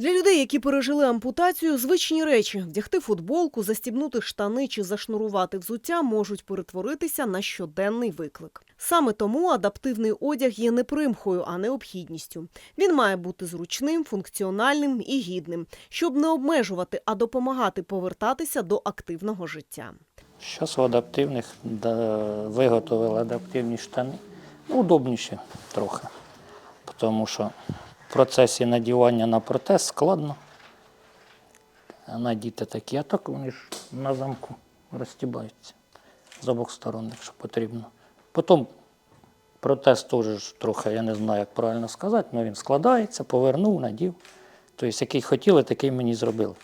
Для людей, які пережили ампутацію, звичні речі вдягти футболку, застібнути штани чи зашнурувати взуття можуть перетворитися на щоденний виклик. Саме тому адаптивний одяг є не примхою, а необхідністю. Він має бути зручним, функціональним і гідним, щоб не обмежувати, а допомагати повертатися до активного життя. Зараз у адаптивних да, виготовили адаптивні штани. Ну, удобніші трохи. Тому що в процесі надівання на протез складно. Надіти такі, а так вони ж на замку розтібаються з обох сторон, якщо потрібно. Потім протез теж трохи, я не знаю, як правильно сказати, але він складається, повернув, надів. Тобто, який хотіли, такий мені зробили.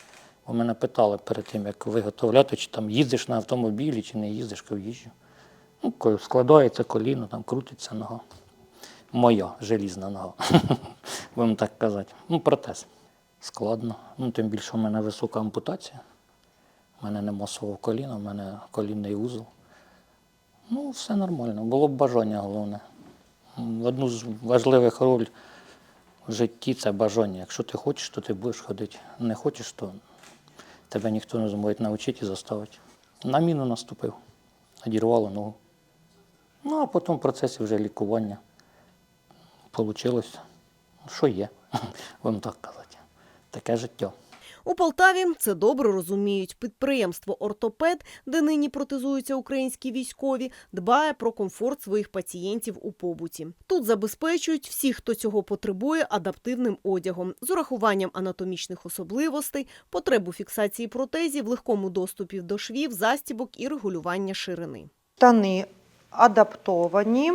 Бо мене питали перед тим, як виготовляти, чи там їздиш на автомобілі, чи не їздиш, кажу, їжджу. Ну, коли складається коліно, там крутиться нога. Моя желізна нога, будемо так казати. Ну, протез. Складно. Ну, тим більше у мене висока ампутація. У мене нема свого коліна, у мене колінний узол. Ну, все нормально. Було б бажання головне. Одну з важливих роль в житті це бажання. Якщо ти хочеш, то ти будеш ходити. Не хочеш, то тебе ніхто не зможе навчити і заставити. На міну наступив, одірвало ногу. Ну, а потім в процесі вже лікування Получилось, що є, будемо так казати. Таке життя. У Полтаві це добре розуміють. Підприємство Ортопед, де нині протезуються українські військові, дбає про комфорт своїх пацієнтів у побуті. Тут забезпечують всіх, хто цього потребує, адаптивним одягом з урахуванням анатомічних особливостей, потребу фіксації протезів, легкому доступі до швів, застібок і регулювання ширини. Штани адаптовані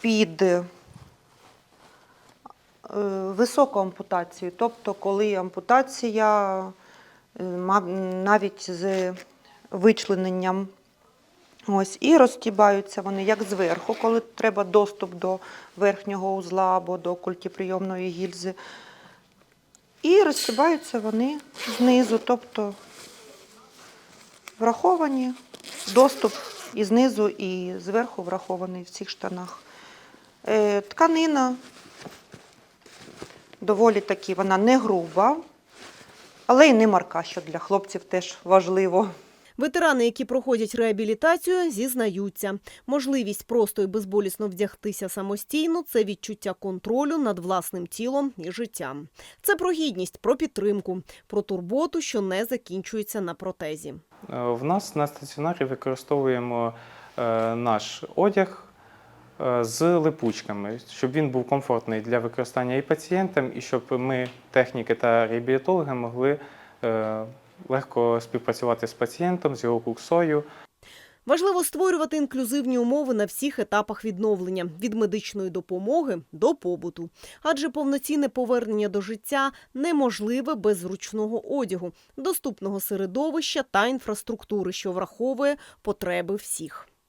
під високу ампутацію. Тобто, коли ампутація е, навіть з вичлененням. Ось, і розтібаються вони як зверху, коли треба доступ до верхнього узла або до культіприйомної гільзи. І розтібаються вони знизу, тобто враховані доступ і знизу, і зверху врахований в цих штанах. Е, тканина доволі таки, вона не груба, але й не марка, що для хлопців теж важливо. Ветерани, які проходять реабілітацію, зізнаються. Можливість просто і безболісно вдягтися самостійно це відчуття контролю над власним тілом і життям. Це про гідність, про підтримку, про турботу, що не закінчується на протезі. Е, В нас на стаціонарі використовуємо е, наш одяг з липучками, щоб він був комфортний для використання і пацієнтам, і щоб ми, техніки та реабілітологи, могли е, легко співпрацювати з пацієнтом, з його куксою. Важливо створювати інклюзивні умови на всіх етапах відновлення від медичної допомоги до побуту, адже повноцінне повернення до життя неможливе без зручного одягу, доступного середовища та інфраструктури, що враховує потреби всіх.